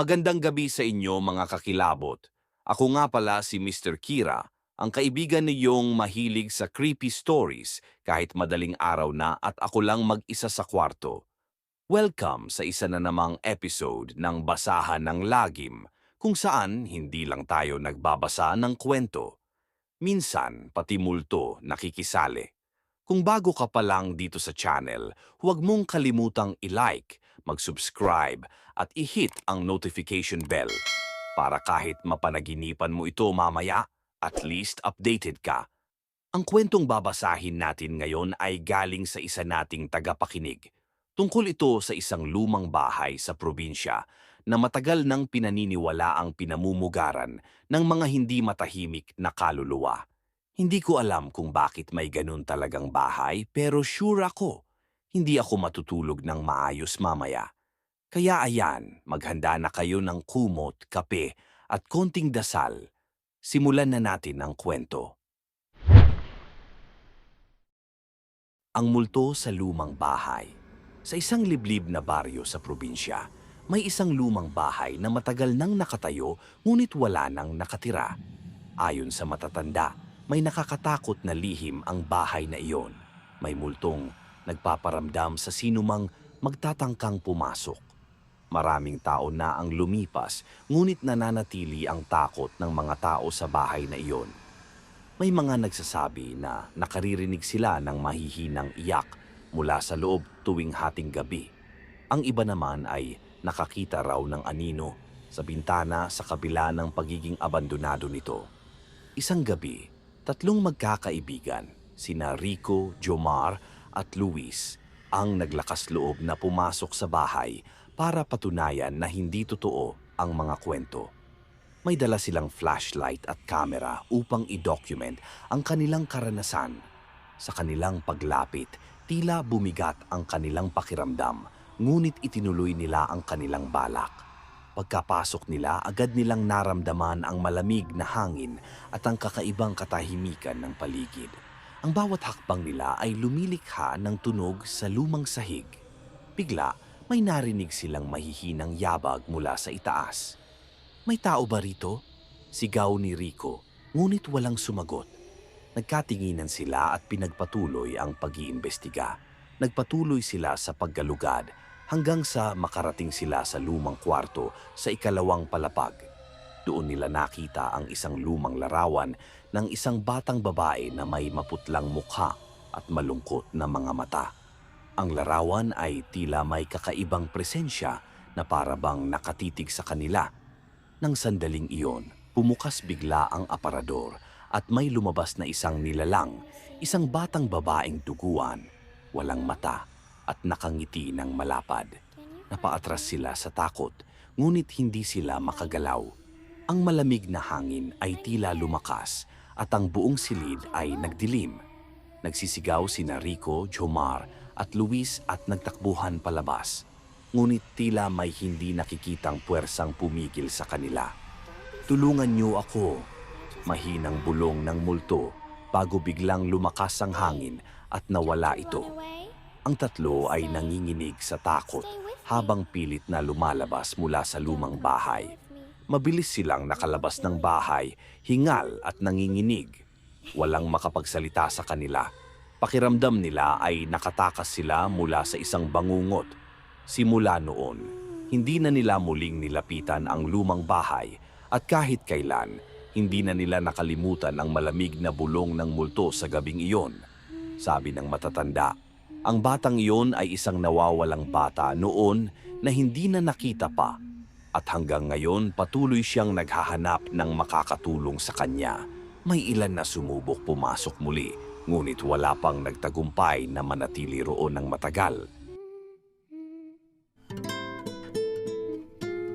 Magandang gabi sa inyo mga kakilabot. Ako nga pala si Mr. Kira, ang kaibigan niyong mahilig sa creepy stories kahit madaling araw na at ako lang mag-isa sa kwarto. Welcome sa isa na namang episode ng Basahan ng Lagim, kung saan hindi lang tayo nagbabasa ng kwento. Minsan, pati multo nakikisali. Kung bago ka pa lang dito sa channel, huwag mong kalimutang i-like, mag-subscribe at i-hit ang notification bell para kahit mapanaginipan mo ito mamaya, at least updated ka. Ang kwentong babasahin natin ngayon ay galing sa isa nating tagapakinig. Tungkol ito sa isang lumang bahay sa probinsya na matagal nang pinaniniwala ang pinamumugaran ng mga hindi matahimik na kaluluwa. Hindi ko alam kung bakit may ganun talagang bahay pero sure ako, hindi ako matutulog ng maayos mamaya. Kaya ayan, maghanda na kayo ng kumot, kape at konting dasal. Simulan na natin ang kwento. Ang multo sa lumang bahay. Sa isang liblib na baryo sa probinsya, may isang lumang bahay na matagal nang nakatayo ngunit wala nang nakatira. Ayon sa matatanda, may nakakatakot na lihim ang bahay na iyon. May multong nagpaparamdam sa sinumang magtatangkang pumasok. Maraming tao na ang lumipas, ngunit nananatili ang takot ng mga tao sa bahay na iyon. May mga nagsasabi na nakaririnig sila ng mahihinang iyak mula sa loob tuwing hating gabi. Ang iba naman ay nakakita raw ng anino sa bintana sa kabila ng pagiging abandonado nito. Isang gabi, tatlong magkakaibigan, sina Rico, Jomar at Luis, ang naglakas loob na pumasok sa bahay para patunayan na hindi totoo ang mga kwento. May dala silang flashlight at camera upang i-document ang kanilang karanasan. Sa kanilang paglapit, tila bumigat ang kanilang pakiramdam, ngunit itinuloy nila ang kanilang balak. Pagkapasok nila, agad nilang naramdaman ang malamig na hangin at ang kakaibang katahimikan ng paligid. Ang bawat hakbang nila ay lumilikha ng tunog sa lumang sahig. Bigla, may narinig silang mahihinang yabag mula sa itaas. May tao ba rito? Sigaw ni Rico, ngunit walang sumagot. Nagkatinginan sila at pinagpatuloy ang pag-iimbestiga. Nagpatuloy sila sa paggalugad hanggang sa makarating sila sa lumang kwarto sa ikalawang palapag. Doon nila nakita ang isang lumang larawan ng isang batang babae na may maputlang mukha at malungkot na mga mata. Ang larawan ay tila may kakaibang presensya na parabang nakatitig sa kanila nang sandaling iyon, pumukas bigla ang aparador at may lumabas na isang nilalang, isang batang babaeng duguan, walang mata at nakangiti ng malapad. Napaatras sila sa takot, ngunit hindi sila makagalaw. Ang malamig na hangin ay tila lumakas at ang buong silid ay nagdilim. Nagsisigaw si Rico, Jomar at Luis at nagtakbuhan palabas ngunit tila may hindi nakikitang puwersang pumigil sa kanila. Tulungan niyo ako, mahinang bulong ng multo bago biglang lumakas ang hangin at nawala ito. Ang tatlo ay nanginginig sa takot habang pilit na lumalabas mula sa lumang bahay. Mabilis silang nakalabas ng bahay, hingal at nanginginig. Walang makapagsalita sa kanila. Pakiramdam nila ay nakatakas sila mula sa isang bangungot Simula noon, hindi na nila muling nilapitan ang lumang bahay at kahit kailan, hindi na nila nakalimutan ang malamig na bulong ng multo sa gabing iyon. Sabi ng matatanda, ang batang iyon ay isang nawawalang bata noon na hindi na nakita pa at hanggang ngayon patuloy siyang naghahanap ng makakatulong sa kanya. May ilan na sumubok pumasok muli, ngunit wala pang nagtagumpay na manatili roon ng matagal.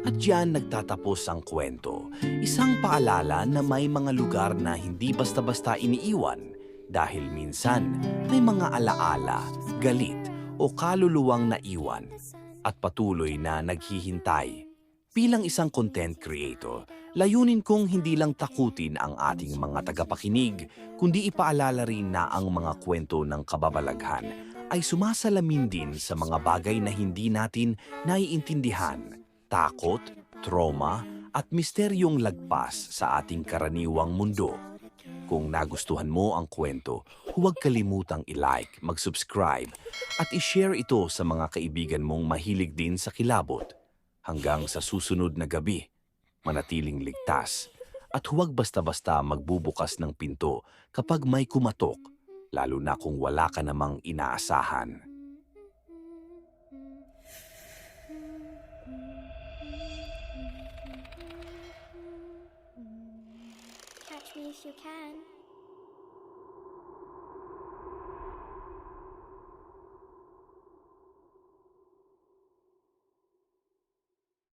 At diyan nagtatapos ang kwento. Isang paalala na may mga lugar na hindi basta-basta iniiwan dahil minsan may mga alaala, galit o kaluluwang naiwan at patuloy na naghihintay. Bilang isang content creator, layunin kong hindi lang takutin ang ating mga tagapakinig, kundi ipaalala rin na ang mga kwento ng kababalaghan ay sumasalamin din sa mga bagay na hindi natin naiintindihan takot, trauma at misteryong lagpas sa ating karaniwang mundo. Kung nagustuhan mo ang kwento, huwag kalimutang i-like, mag-subscribe at i-share ito sa mga kaibigan mong mahilig din sa kilabot. Hanggang sa susunod na gabi, manatiling ligtas at huwag basta-basta magbubukas ng pinto kapag may kumatok, lalo na kung wala ka namang inaasahan. Catch me if you can.